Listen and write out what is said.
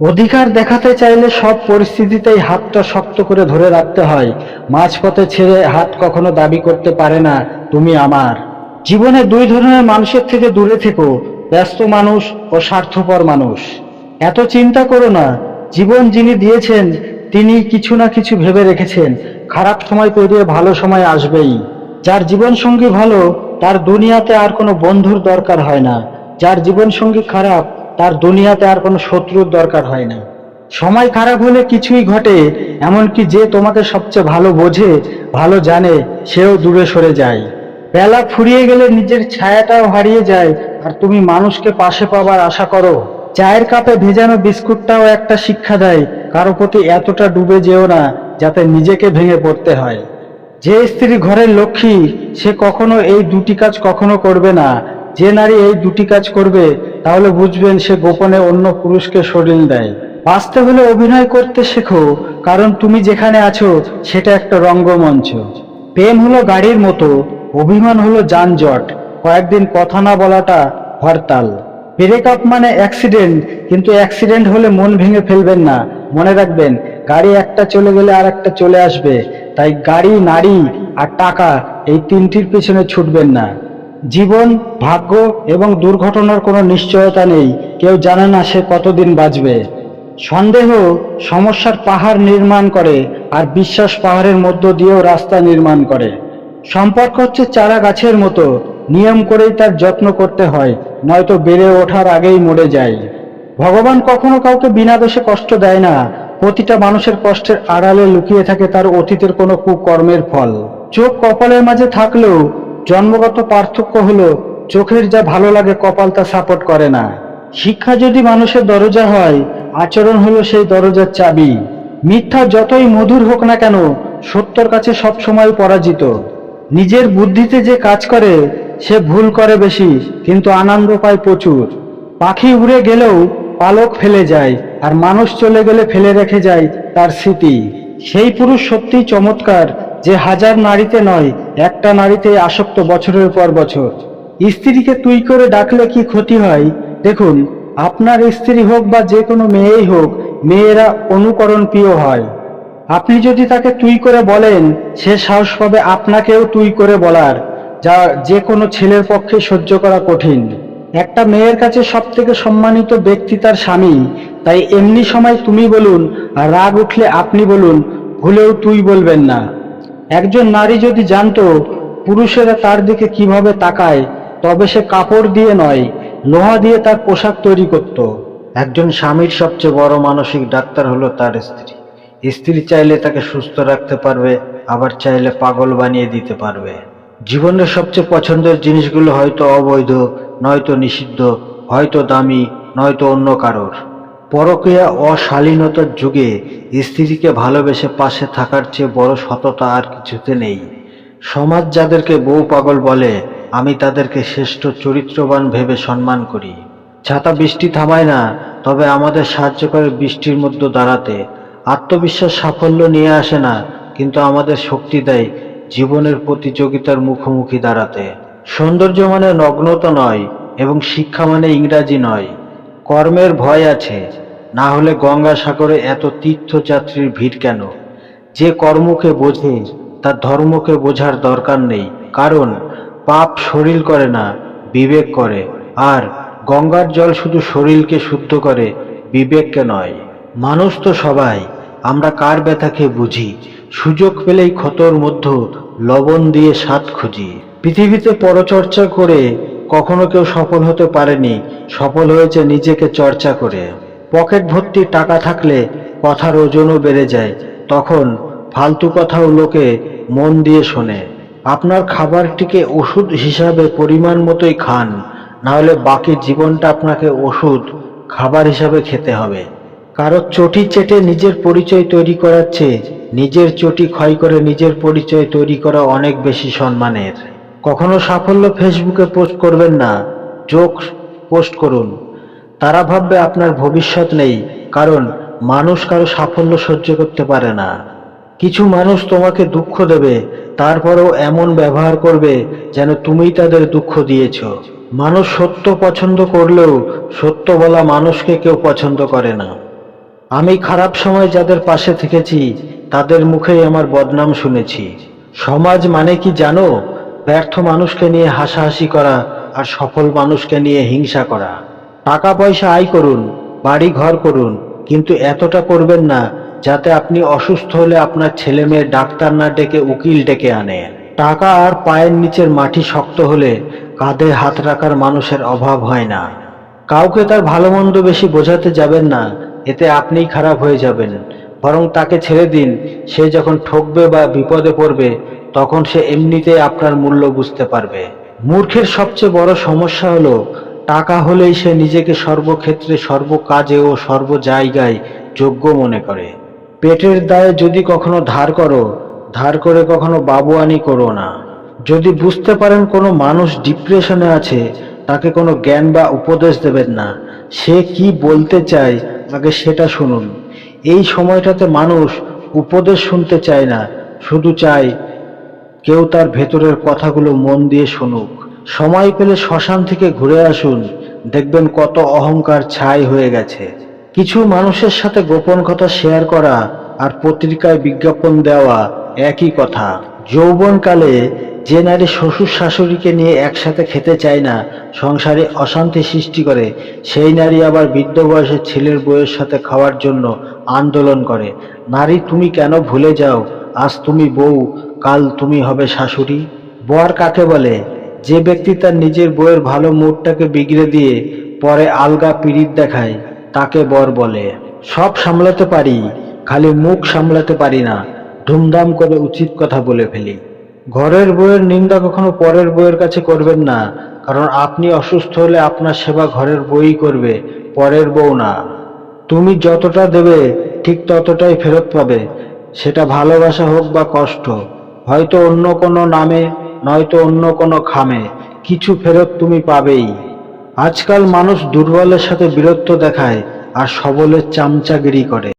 অধিকার দেখাতে চাইলে সব পরিস্থিতিতেই হাতটা শক্ত করে ধরে রাখতে হয়। মাঝপথে ছেড়ে হাত কখনো দাবি করতে পারে না, তুমি আমার। জীবনে দুই ধরনের মানুষের থেকে দূরে থেকো, ব্যস্ত মানুষ ও স্বার্থপর মানুষ। এত চিন্তা করো না, জীবন যিনি দিয়েছেন তিনি কিছু না কিছু ভেবে রেখেছেন। খারাপ সময় পেরিয়ে ভালো সময় আসবেই। যার জীবন সঙ্গী ভালো, তার দুনিয়াতে আর কোনো বন্ধুর দরকার হয় না। যার জীবন সঙ্গী খারাপ তার দুনিয়াতে আর কোনো শত্রুর দরকার হয় না। সময় খারাপ হলে কিছুই ঘটে, এমনকি যে তোমাকে সবচেয়ে ভালো বোঝে, ভালো জানে, সেও দূরে সরে যায়। বেলা ফুরিয়ে গেলে নিজের ছায়াটাও হারিয়ে যায়, আর তুমি মানুষকে পাশে পাবার আশা করো। চায়ের কাপে ভেজানো বিস্কুটটাও একটা শিক্ষা দেয়, কারও প্রতি এতটা ডুবে যেও না, যাতে নিজেকে ভেঙে পড়তে হয়। যে স্ত্রী ঘরের লক্ষ্মী, সে কখনো এই দুটি কাজ কখনো করবে না। যে নারী এই দুটি কাজ করবে তাহলে বুঝবেন সে গোপনে অন্য পুরুষকে শরীর দেয় বাঁচতে হলে অভিনয় করতে শেখো, কারণ তুমি যেখানে আছো, সেটা একটা রঙ্গমঞ্চ। প্রেম হলো গাড়ির মতো, অভিমান হলো যানজট। কয়েকদিন কথা না বলাটা হরতাল। ব্রেকআপ মানে অ্যাক্সিডেন্ট, কিন্তু অ্যাক্সিডেন্ট হলে মন ভেঙে ফেলবেন না। মনে রাখবেন, গাড়ি একটা চলে গেলে আর একটা চলে আসবে। তাই গাড়ি, নারী আর টাকা এই তিনটির পেছনে ছুটবেন না। জীবন, ভাগ্য এবং দুর্ঘটনার কোনো নিশ্চয়তা নেই। কেউ জানে না সে কতদিন বাঁচবে। সন্দেহ সমস্যার পাহাড় নির্মাণ করে আর বিশ্বাস পাহাড়ের মধ্য দিয়েও রাস্তা নির্মাণ করে। সম্পর্ক হচ্ছে চারা গাছের মতো। নিয়ম করেই তার যত্ন করতে হয়, নয়তো বেড়ে ওঠার আগেই মরে যায়। ভগবান কখনো কাউকে বিনা দোষে কষ্ট দেয় না। প্রতিটা মানুষের কষ্টের আড়ালে লুকিয়ে থাকে তার অতীতের কোনো কুকর্মের ফল। চোখ কপালের মাঝে থাকলেও জন্মগত পার্থক্য হলো, চোখের যা ভালো লাগে কপাল তা সাপোর্ট করে না। শিক্ষা যদি মানুষের দরজা হয়, আচরণ হলো সেই দরজার চাবি। মিথ্যা যতই মধুর হোক না কেন, সত্যর কাছে সবসময় পরাজিত। নিজের বুদ্ধিতে যে কাজ করে, সে ভুল করে বেশি, কিন্তু আনন্দ পায় প্রচুর। পাখি উড়ে গেলেও পালক ফেলে যায়, আর মানুষ চলে গেলে ফেলে রেখে যায় তার স্মৃতি। সেই পুরুষ সত্যিই চমৎকার, যে হাজার নারীতে নয় একটা নারীতে আসক্ত বছরের পর বছর। স্ত্রীকে তুই করে ডাকলে কি ক্ষতি হয়? দেখুন, আপনার স্ত্রী হোক বা যে কোনো মেয়েই হোক, মেয়েরা অনুকরণ প্রিয় হয়। আপনি যদি তাকে তুই করে বলেন, সে সাহস পাবে আপনাকেও তুই করে বলার, যা যে কোনো ছেলের পক্ষে সহ্য করা কঠিন। একটা মেয়ের কাছে সব থেকে সম্মানিত ব্যক্তি তার স্বামী, তাই এমনি সময় তুমি বলুন আর রাগ উঠলে আপনি বলুন, ভুলেও তুই বলবেন না। একজন নারী যদি জানতো পুরুষেরা তার দিকে কীভাবে তাকায়, তবে সে কাপড় দিয়ে নয়, লোহা দিয়ে তার পোশাক তৈরি করত। একজন স্বামীর সবচেয়ে বড় মানসিক ডাক্তার হলো তার স্ত্রী। স্ত্রী চাইলে তাকে সুস্থ রাখতে পারবে, আবার চাইলে পাগল বানিয়ে দিতে পারবে। জীবনের সবচেয়ে পছন্দের জিনিসগুলো হয়তো অবৈধ, নয়তো নিষিদ্ধ, হয়তো দামি, নয়তো অন্য কারোর। পরক্রিয়া অশালীনতার যুগে স্ত্রীকে ভালোবেসে পাশে থাকার চেয়ে বড় সততা আর কিছুতে নেই। সমাজ যাদেরকে বউ পাগল বলে, আমি তাদেরকে শ্রেষ্ঠ চরিত্রবান ভেবে সম্মান করি। ছাতা বৃষ্টি থামায় না, তবে আমাদের সাহায্য করে বৃষ্টির মধ্যে দাঁড়াতে। আত্মবিশ্বাস সাফল্য নিয়ে আসে না, কিন্তু আমাদের শক্তি দেয় জীবনের প্রতিযোগিতার মুখোমুখি দাঁড়াতে। সৌন্দর্য মানে নগ্নতা নয়, এবং শিক্ষা মানে ইংরাজি নয়। কর্মের ভয় আছে। না হলে গঙ্গা সাগরে এত তীর্থযাত্রীর ভিড় কেন? যে কর্মকে বোঝে, তার ধর্মকে বোঝার দরকার নেই। কারণ, পাপ শরীর করে না, বিবেক করে। আর গঙ্গার জল শুধু শরীরকে শুদ্ধ করে, বিবেককে নয়। মানুষ তো সবাই, আমরা কার ব্যথাকে বুঝি? সুযোগ পেলেই ক্ষতর মধ্যে লবণ দিয়ে স্বাদ খুঁজি। পৃথিবীতে পরচর্চা করে কখনো কেউ সফল হতে পারেনি, সফল হয়েছে নিজেকে চর্চা করে। পকেট ভর্তি টাকা থাকলে কথার ওজনও বেড়ে যায়, তখন ফালতু কথাও লোকে মন দিয়ে শোনে। আপনার খাবারটিকে ওষুধ হিসাবে পরিমাণ মতোই খান না হলে বাকি জীবনটা আপনাকে ওষুধ, খাবার হিসাবে খেতে হবে। কারও চটি চেটে নিজের পরিচয় তৈরি করার চেয়ে নিজের চটি ক্ষয় করে নিজের পরিচয় তৈরি করা অনেক বেশি সম্মানের। কখনো সাফল্য ফেসবুকে পোস্ট করবেন না, চোখ পোস্ট করুন। তারা ভাববে আপনার ভবিষ্যৎ নেই, কারণ মানুষ কারও সাফল্য সহ্য করতে পারে না। কিছু মানুষ তোমাকে দুঃখ দেবে, তারপরেও এমন ব্যবহার করবে যেন তুমি তাদের দুঃখ দিয়েছ। মানুষ সত্য পছন্দ করলেও সত্য বলা মানুষকে কেউ পছন্দ করে না। আমি খারাপ সময় যাদের পাশে থেকেছি, তাদের মুখেই আমার বদনাম শুনেছি। সমাজ মানে কি জানো? ব্যর্থ মানুষকে নিয়ে হাসাহাসি করা আর সফল মানুষকে নিয়ে হিংসা করা। টাকা পয়সা আয় করুন বাড়ি ঘর করুন, কিন্তু এতটা করবেন না যাতে আপনি অসুস্থ হলে আপনার ছেলে মেয়ে ডাক্তার না ডেকে উকিল ডেকে আনে। টাকা আর পায়ের নিচের মাটি শক্ত হলে কাঁধে হাত রাখার মানুষের অভাব হয় না। কাউকে তার ভালো মন্দ বেশি বোঝাতে যাবেন না, এতে আপনিই খারাপ হয়ে যাবেন। বরং তাকে ছেড়ে দিন, সে যখন ঠকবে বা বিপদে পড়বে, তখন সে এমনিতেই আপনার মূল্য বুঝতে পারবে। মূর্খের সবচেয়ে বড় সমস্যা হলো টাকা হলেই সে নিজেকে সর্বক্ষেত্রে সর্বকাজে ও সর্ব জায়গায় যোগ্য মনে করে। পেটের দায়ে যদি কখনো ধার করো, ধার করে কখনো বাবুয়ানি করো না। যদি বুঝতে পারেন কোনো মানুষ ডিপ্রেশনে আছে, তাকে কোনো জ্ঞান বা উপদেশ দেবেন না। সে কি বলতে চায় আগে সেটা শুনুন। এই সময়টাতে মানুষ উপদেশ শুনতে চায় না, শুধু চায় কেউ তার ভেতরের কথাগুলো মন দিয়ে শুনুক। সময় পেলে শ্মশান থেকে ঘুরে আসুন, দেখবেন কত অহংকার ছাই হয়ে গেছে। কিছু মানুষের সাথে গোপন কথা শেয়ার করা আর পত্রিকায় বিজ্ঞাপন দেওয়া একই কথা। যৌবনকালে যে নারী শ্বশুর শাশুড়িকে নিয়ে একসাথে খেতে চায় না, সংসারে অশান্তি সৃষ্টি করে, সেই নারী আবার বৃদ্ধ বয়সের ছেলের বউয়ের সাথে খাওয়ার জন্য আন্দোলন করে। নারী, তুমি কেন ভুলে যাও? আজ তুমি বউ, কাল তুমি হবে শাশুড়ি। বর কাকে বলে? যে ব্যক্তি তার নিজের বউয়ের ভালো মুডটাকে বিগড়ে দিয়ে পরে আলগা পিড়িত দেখায়, তাকে বর বলে। সব সামলাতে পারি, খালি মুখ সামলাতে পারি না, ধুমধাম করে উচিত কথা বলে ফেলি। ঘরের বইয়ের নিন্দা কখনো পরের বউয়ের কাছে করবেন না, কারণ আপনি অসুস্থ হলে আপনার সেবা ঘরের বই করবে, পরের বউ না। তুমি যতটা দেবে, ঠিক ততটাই ফেরত পাবে, সেটা ভালোবাসা হোক বা কষ্ট, হয়তো অন্য কোনো নামে নয়তো অন্য কোনো খামে, কিছু ফেরত তুমি পাবেই। আজকাল মানুষ দুর্বলের সাথে বীরত্ব দেখায় আর সবলের চামচাগিরি করে।